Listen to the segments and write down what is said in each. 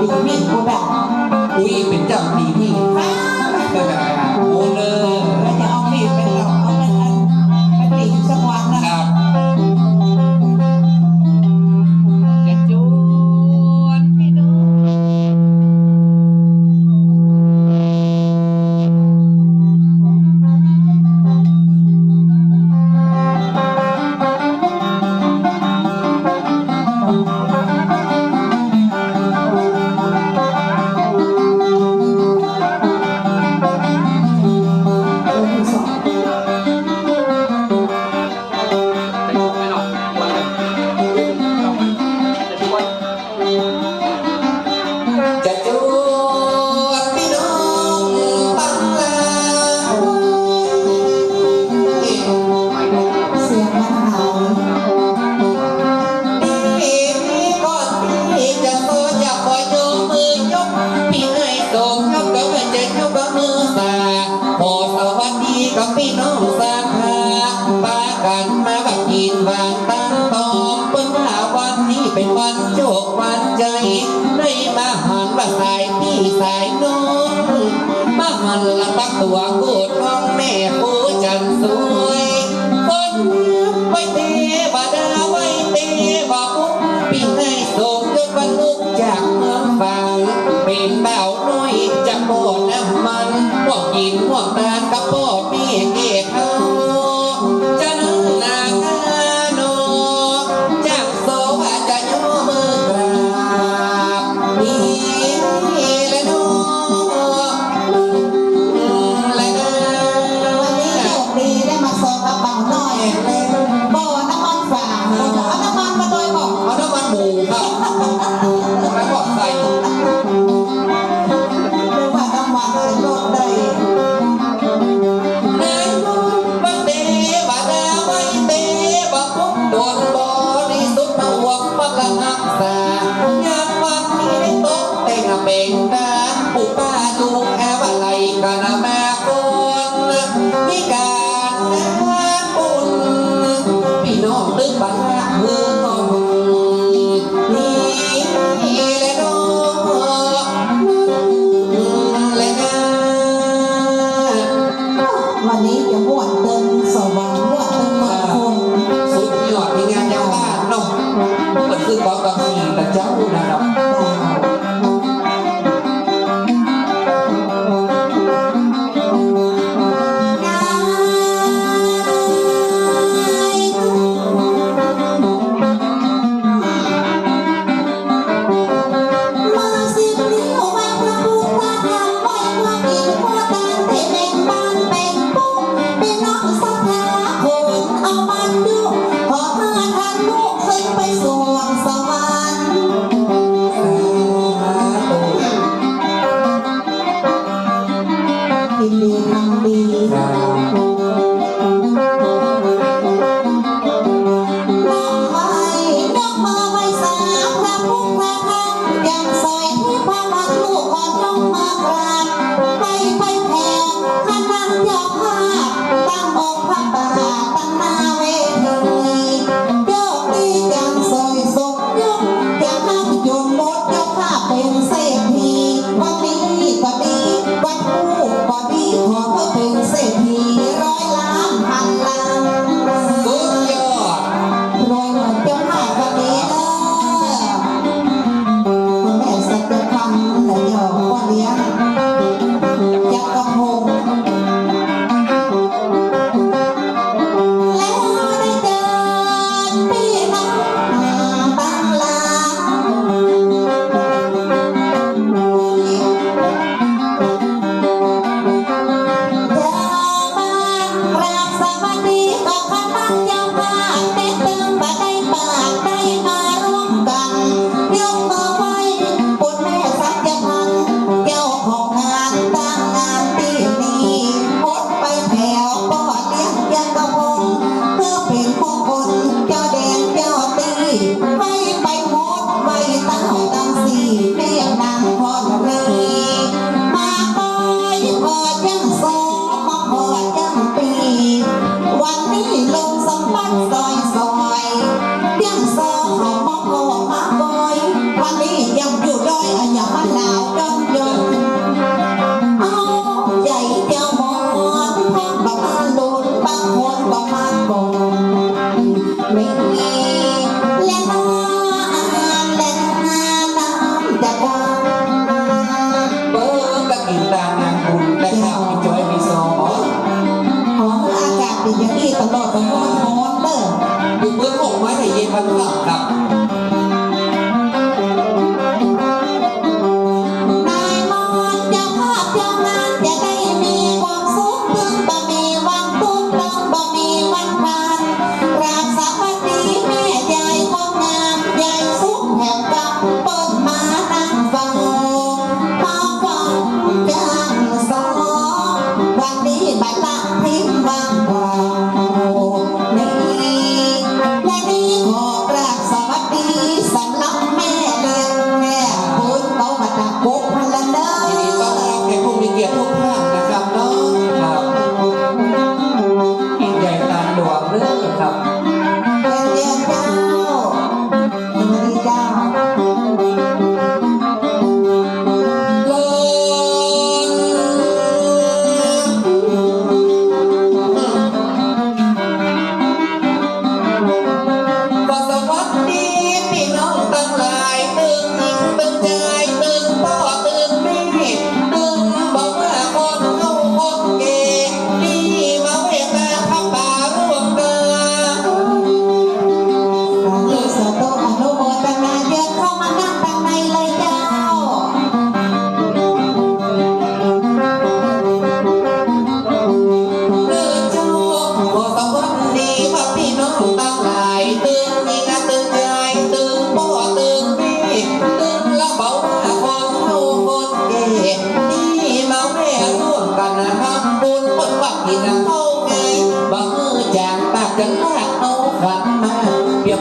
ปีนี่กูแบบอุ้ยเป็นเจ้าปีนี่ฟ้าเป็นแบบโมเลย สายน้องบ้ามันละตักตัวกูดน้องแม่กูจันสวยคนไว้เทวดาไว้เทวาปุ๊บปีนให้ส่งยศบรรลุจากเมืองฟ้งเป็นเบาน้อยจะโบดน้ำมันพวกกินพวกตาลกับพ่อนี่เก Oh.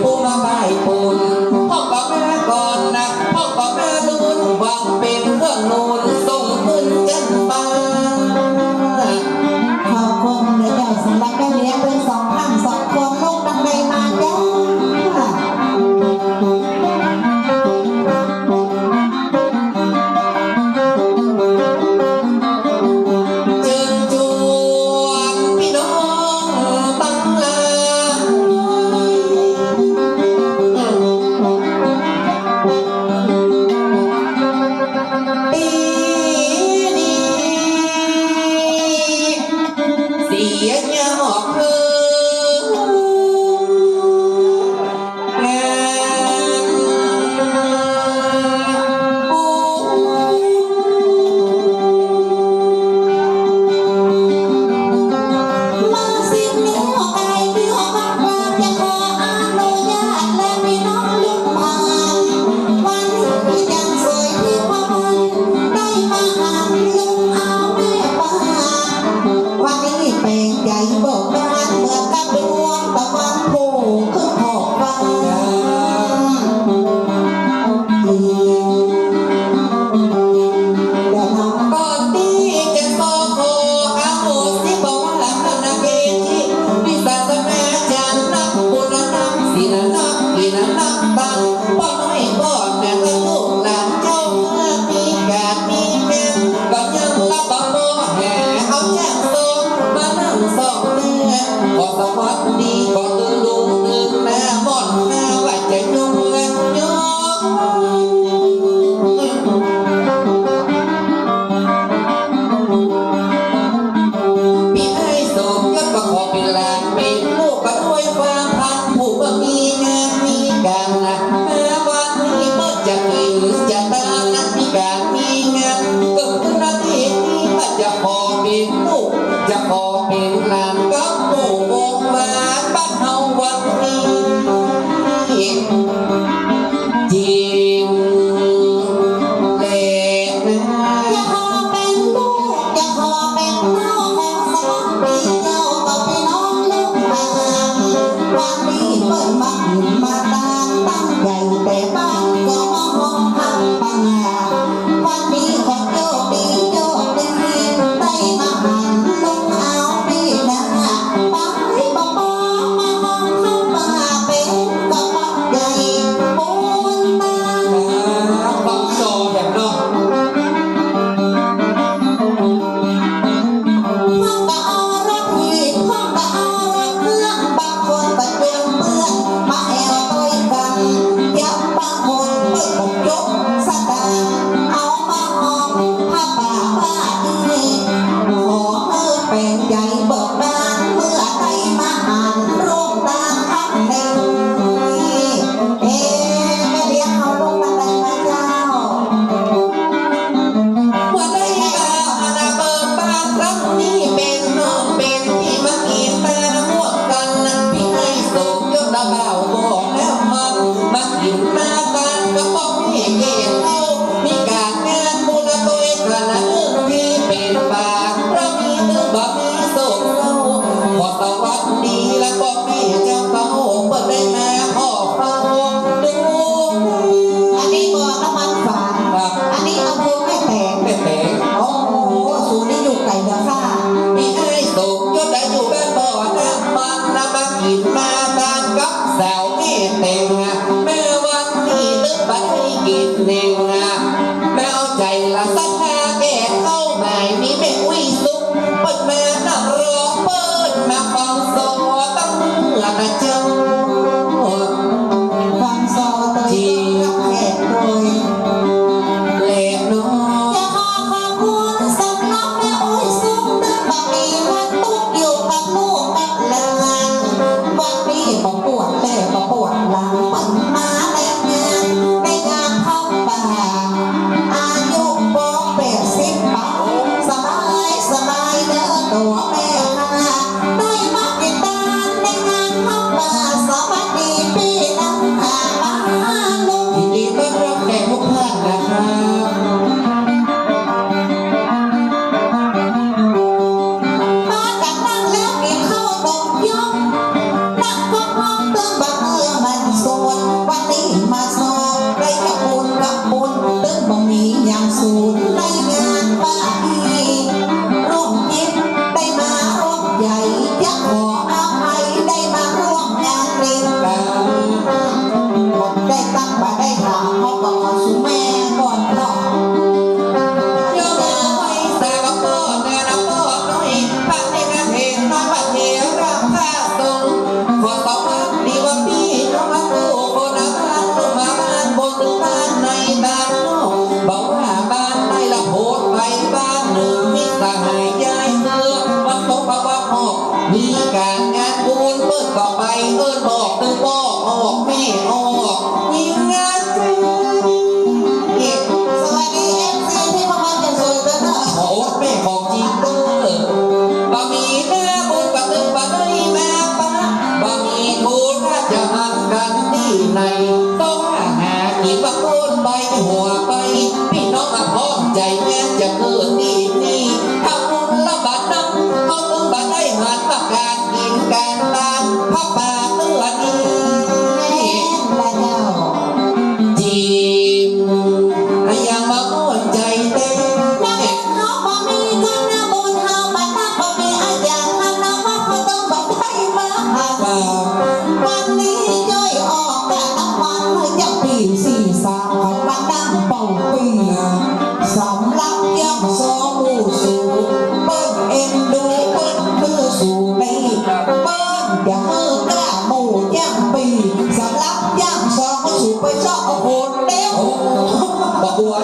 เ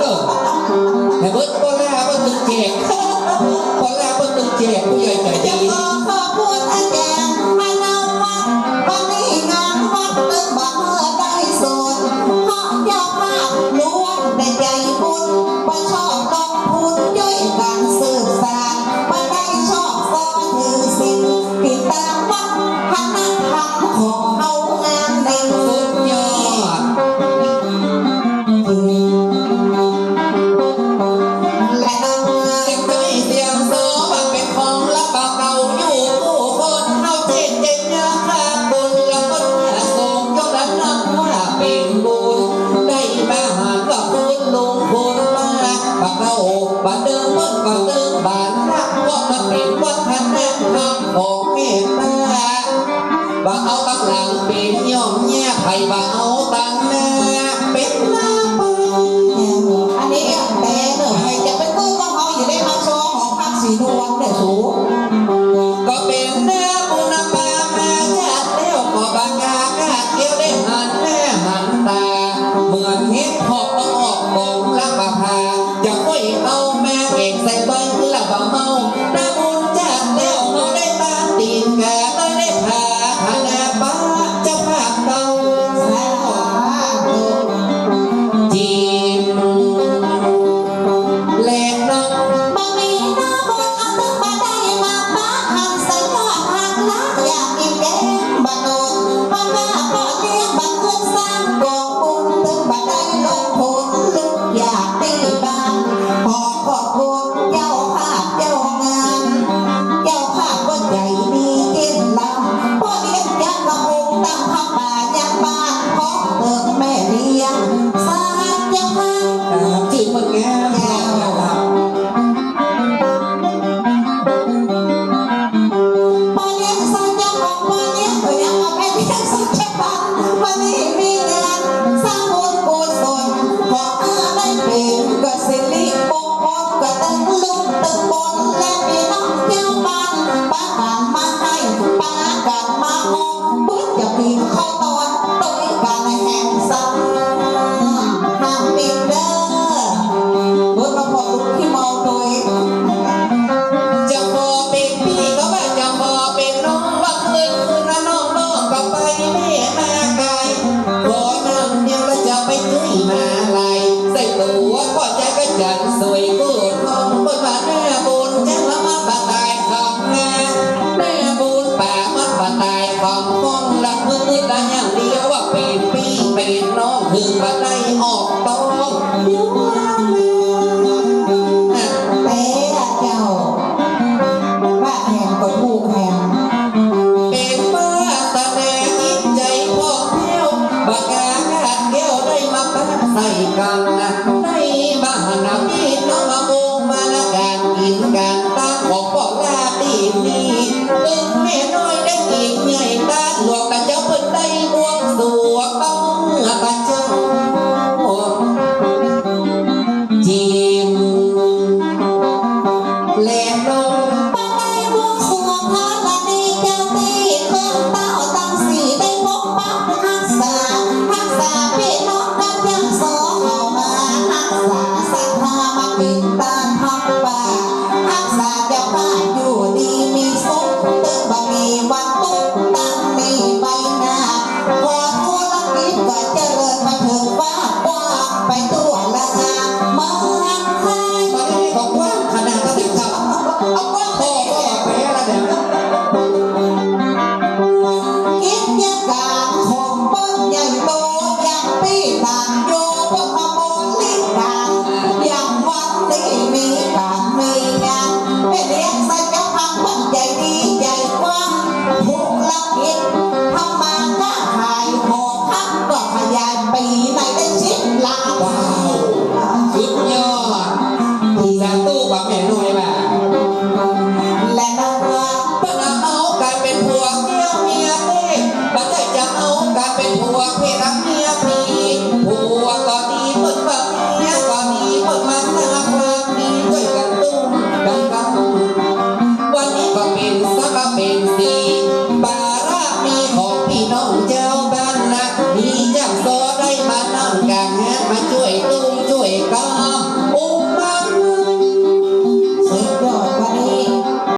เด้อแต่เบิร์ดปอล่าเบิร์ดตึงแจกปอล่าเบิร์ดตึงแจกผู้ใหญ่